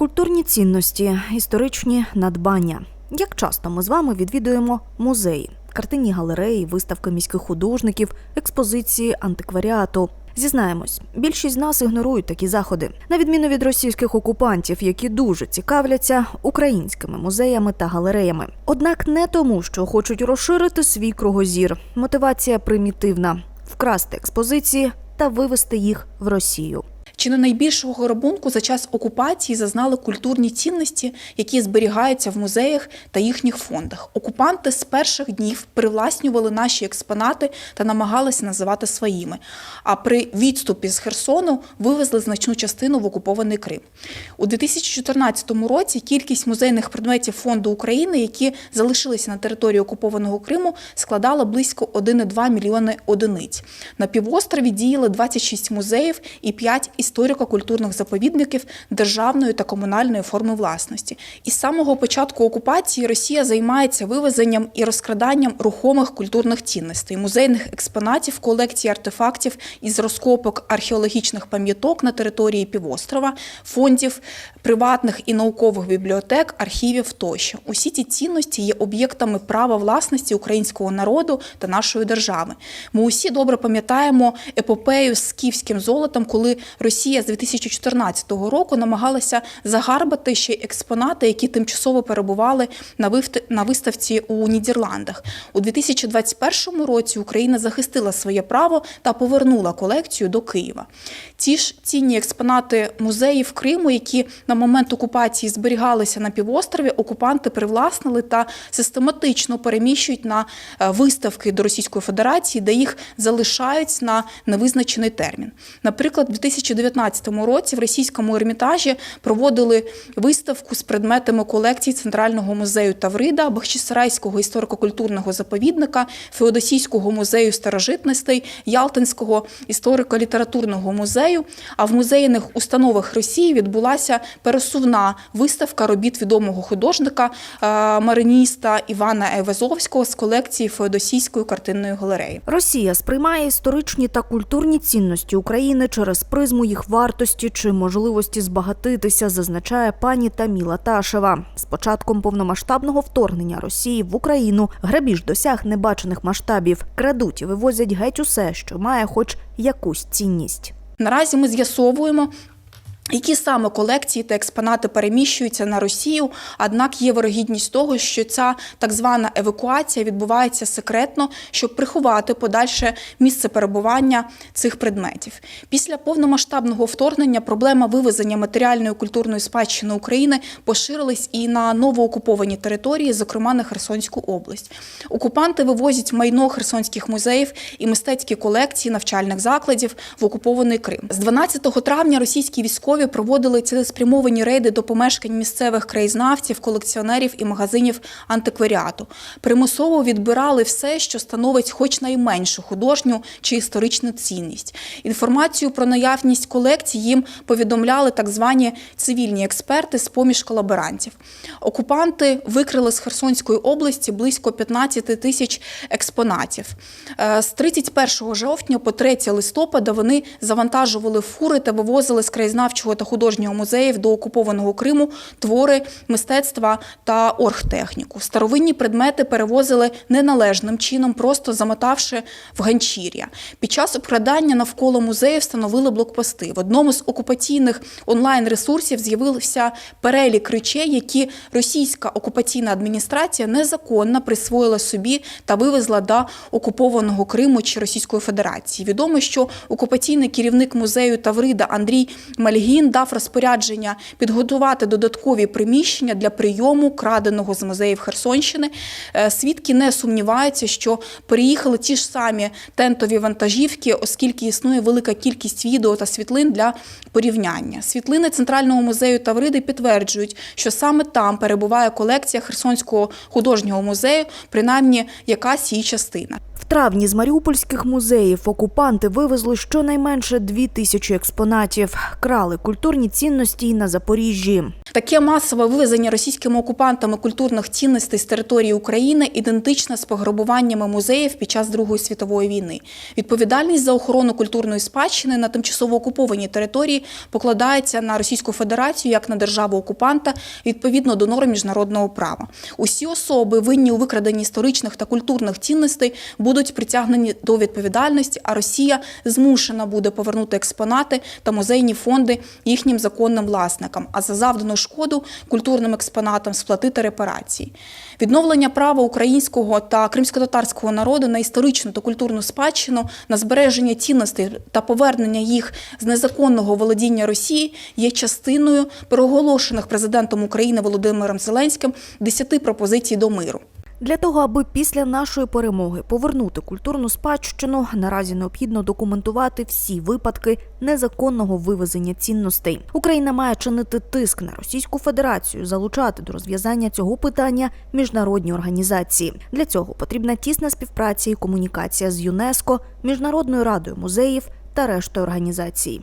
Культурні цінності, історичні надбання. Як часто ми з вами відвідуємо музеї, картинні галереї, виставки міських художників, експозиції антикваріату. Зізнаємось, більшість з нас ігнорують такі заходи, на відміну від російських окупантів, які дуже цікавляться українськими музеями та галереями. Однак не тому, що хочуть розширити свій кругозір. Мотивація примітивна вкрасти експозиції та вивести їх в Росію. Чи не найбільшого грабунку за час окупації зазнали культурні цінності, які зберігаються в музеях та їхніх фондах? Окупанти з перших днів привласнювали наші експонати та намагалися називати своїми. А при відступі з Херсону вивезли значну частину в окупований Крим. У 2014 році кількість музейних предметів фонду України, які залишилися на території окупованого Криму, складала близько 1,2 мільйони одиниць. На півострові діяли 26 музеїв і 5 історико-культурних заповідників державної та комунальної форми власності. І з самого початку окупації Росія займається вивезенням і розкраданням рухомих культурних цінностей, музейних експонатів, колекцій артефактів із розкопок археологічних пам'яток на території півострова, фондів приватних і наукових бібліотек, архівів тощо. Усі ці цінності є об'єктами права власності українського народу та нашої держави. Ми усі добре пам'ятаємо епопею з київським золотом, коли Росія з 2014 року намагалася загарбати ще експонати, які тимчасово перебували на виставці у Нідерландах. У 2021 році Україна захистила своє право та повернула колекцію до Києва. Ті ж цінні експонати музеїв Криму, які на момент окупації зберігалися на півострові, окупанти привласнили та систематично переміщують на е, виставки до Російської Федерації, де їх залишають на невизначений термін. Наприклад, у 2019 році в російському ермітажі проводили виставку з предметами колекцій Центрального музею Таврида, Бахчисарайського історико-культурного заповідника, Феодосійського музею старожитностей, Ялтинського історико-літературного музею. А в музейних установах Росії відбулася пересувна виставка робіт відомого художника е, мариніста Івана Евезовського з колекції Феодосійської картинної галереї. Росія сприймає історичні та культурні цінності України через призму їх вартості чи можливості збагатитися, зазначає пані Таміла Ташева. З початком повномасштабного вторгнення Росії в Україну грабіж досяг небачених масштабів. Крадуть і вивозять геть усе, що має хоч якусь цінність. Наразі ми з'ясовуємо. Які саме колекції та експонати переміщуються на Росію? Однак є вирогідність того, що ця так звана евакуація відбувається секретно, щоб приховати подальше місце перебування цих предметів. Після повномасштабного вторгнення проблема вивезення матеріальної культурної спадщини України поширилась і на новоокуповані території, зокрема на Херсонську область. Окупанти вивозять майно херсонських музеїв і мистецькі колекції навчальних закладів в окупований Крим. З 12 травня російські військові проводили цілеспрямовані рейди до помешкань місцевих краєзнавців, колекціонерів і магазинів антикваріату. Примусово відбирали все, що становить хоч найменшу художню чи історичну цінність. Інформацію про наявність колекцій їм повідомляли так звані цивільні експерти з поміж колаборантів. Окупанти викрили з Херсонської області близько 15 тисяч експонатів. Е, З 31 жовтня по 3 листопада вони завантажували фури та вивозили з краєзнавчого та художнього музеїв до окупованого Криму твори мистецтва та оргтехніку. Старовинні предмети перевозили неналежним чином, просто замотавши в ганчір'я. Під час обкрадання навколо музею встановили блокпости. В одному з окупаційних онлайн-ресурсів з'явився перелік речей, які російська окупаційна адміністрація незаконно присвоїла собі та вивезла до окупованого Криму чи Російської Федерації. Відомо, що окупаційний керівник музею Таврида Андрій Мальгін дав розпорядження підготувати додаткові приміщення для прийому краденого з музеїв Херсонщини. Е, Свідки не сумніваються, що переїхали ті ж самі тентові вантажівки, оскільки існує велика кількість відео та світлин для порівняння. Світлини Центрального музею Тавриди підтверджують, що саме там перебуває колекція Херсонського художнього музею, принаймні якась її частина. Травні з маріупольських музеїв окупанти вивезли щонайменше дві тисячі експонатів, крали культурні цінності на Запоріжжі. Таке масове вивезення російськими окупантами культурних цінностей з території України ідентичне з пограбуваннями музеїв під час Другої світової війни. Відповідальність за охорону культурної спадщини на тимчасово окупованій території покладається на Російську Федерацію як на державу окупанта відповідно до норм міжнародного права. Усі особи, винні у викраденні історичних та культурних цінностей, будуть притягнені до відповідальності, а Росія змушена буде повернути експонати та музейні фонди їхнім законним власникам. А за завдану шкоду культурним експонатам сплатити репарації. Відновлення права українського та кримсько-татарського народу на історичну та культурну спадщину, на збереження цінностей та повернення їх з незаконного володіння Росії є частиною проголошених президентом України Володимиром Зеленським 10 пропозицій до миру. Для того, аби після нашої перемоги повернути культурну спадщину, наразі необхідно документувати всі випадки незаконного вивезення цінностей. Україна має чинити тиск на Російську Федерацію, залучати до розв'язання цього питання міжнародні організації. Для цього потрібна тісна співпраця і комунікація з ЮНЕСКО, Міжнародною радою музеїв та рештою організацій.